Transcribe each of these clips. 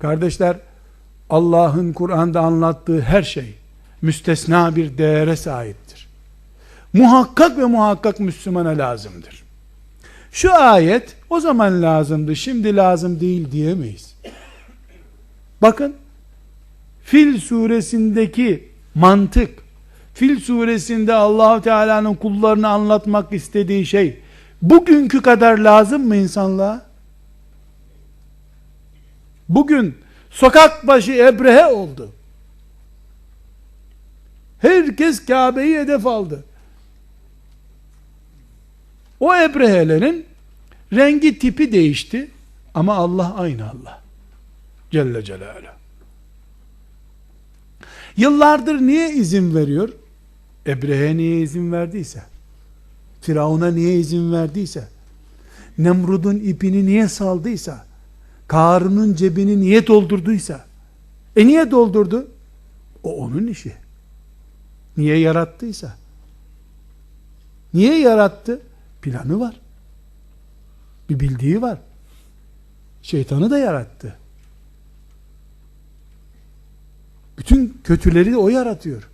Kardeşler, Allah'ın Kur'an'da anlattığı her şey müstesna bir değere sahiptir. Muhakkak ve muhakkak Müslümana lazımdır. Şu ayet o zaman lazımdı, şimdi lazım değil diyemeyiz. Bakın, Fil suresindeki mantık, Fil suresinde Allahu Teala'nın kullarını anlatmak istediği şey bugünkü kadar lazım mı insanlığa? Bugün sokak başı Ebrehe oldu. Herkes Kabe'yi hedef aldı. O Ebrehelerin rengi tipi değişti ama Allah aynı Allah. Celle Celaluhu. Yıllardır niye izin veriyor? Ebrehe niye izin verdiyse, Firavun'a niye izin verdiyse, Nemrud'un ipini niye saldıysa, Karun'un cebini niye doldurduysa, e niye doldurdu? O onun işi. Niye yarattıysa. Niye yarattı? Planı var. Bir bildiği var. Şeytanı da yarattı. Bütün kötüleri de o yaratıyor.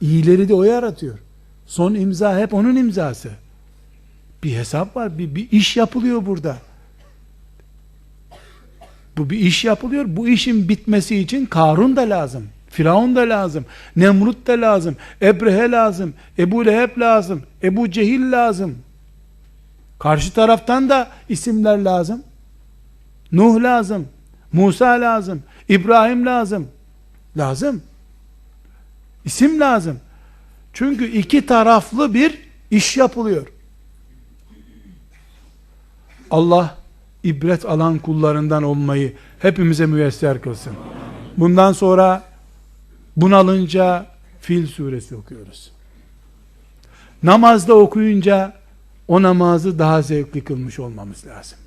İyileri de o yaratıyor. Son imza hep onun imzası. Bir hesap var, bir, bir iş yapılıyor burada. Bu bir iş yapılıyor. Bu işin bitmesi için Karun da lazım. Firavun da lazım. Nemrut da lazım. Ebrehe lazım. Ebu Leheb lazım. Ebu Cehil lazım. Karşı taraftan da isimler lazım. Nuh lazım. Musa lazım. İbrahim lazım. Lazım. İsim lazım. Çünkü iki taraflı bir iş yapılıyor. Allah ibret alan kullarından olmayı hepimize müyesser kılsın. Bundan sonra bunalınca Fil suresi okuyoruz. Namazda okuyunca o namazı daha zevkli kılmış olmamız lazım.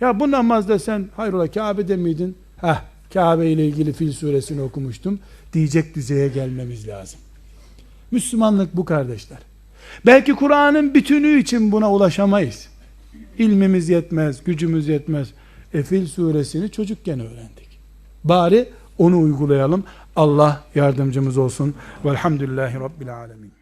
Ya bu namazda sen hayrola Kabe'de miydin? Heh, Kabe ile ilgili Fil suresini okumuştum. Diyecek düzeye gelmemiz lazım. Müslümanlık bu kardeşler. Belki Kur'an'ın bütünü için buna ulaşamayız. İlmimiz yetmez, gücümüz yetmez. E Fil suresini çocukken öğrendik. Bari onu uygulayalım. Allah yardımcımız olsun. Velhamdülillahi Rabbil Alemin.